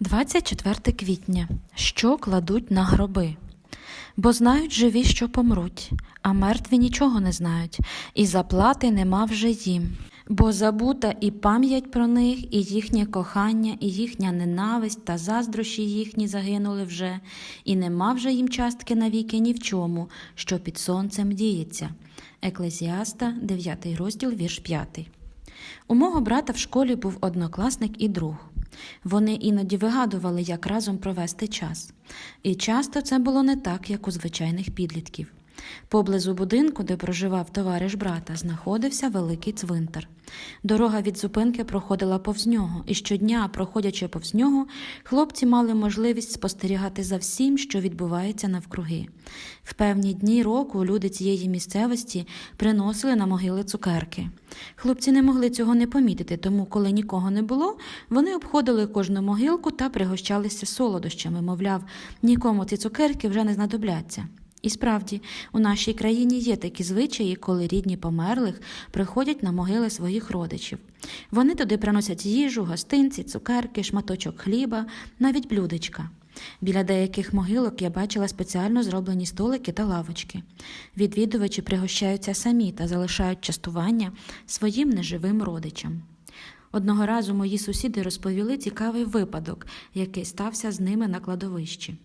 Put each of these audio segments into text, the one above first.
24 квітня. Що кладуть на гроби? Бо знають живі, що помруть, а мертві нічого не знають, і заплати нема вже їм. Бо забута і пам'ять про них, і їхнє кохання, і їхня ненависть та заздрощі їхні загинули вже, і нема вже їм частки навіки ні в чому, що під сонцем діється. Еклезіаста, 9 розділ, вірш 5. У мого брата в школі був однокласник і друг. Вони іноді вигадували, як разом провести час. І часто це було не так, як у звичайних підлітків. Поблизу будинку, де проживав товариш брата, знаходився великий цвинтар. Дорога від зупинки проходила повз нього, і щодня, проходячи повз нього, хлопці мали можливість спостерігати за всім, що відбувається навкруги. В певні дні року люди цієї місцевості приносили на могили цукерки. Хлопці не могли цього не помітити, тому, коли нікого не було, вони обходили кожну могилку та пригощалися солодощами, мовляв, нікому ці цукерки вже не знадобляться. І справді, у нашій країні є такі звичаї, коли рідні померлих приходять на могили своїх родичів. Вони туди приносять їжу, гостинці, цукерки, шматочок хліба, навіть блюдечка. Біля деяких могилок я бачила спеціально зроблені столики та лавочки. Відвідувачі пригощаються самі та залишають частування своїм неживим родичам. Одного разу мої сусіди розповіли цікавий випадок, який стався з ними на кладовищі.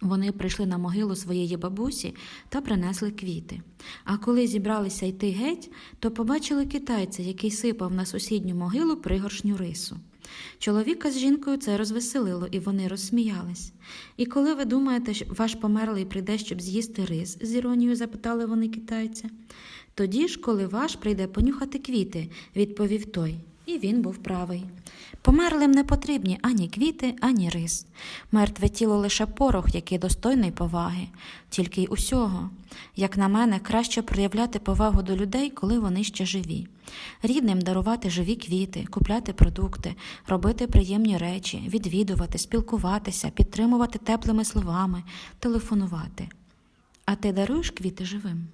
Вони прийшли на могилу своєї бабусі та принесли квіти. А коли зібралися йти геть, то побачили китайця, який сипав на сусідню могилу пригоршню рису. Чоловіка з жінкою це розвеселило, і вони розсміялись. І коли ви думаєте, що ваш померлий прийде, щоб з'їсти рис, з іронією запитали вони китайця. Тоді ж, коли ваш прийде понюхати квіти, відповів той. І він був правий. Померлим не потрібні ані квіти, ані рис. Мертве тіло лише порох, який достойний поваги, тільки й усього. Як на мене, краще проявляти повагу до людей, коли вони ще живі. Рідним дарувати живі квіти, купляти продукти, робити приємні речі, відвідувати, спілкуватися, підтримувати теплими словами, телефонувати. А ти даруєш квіти живим?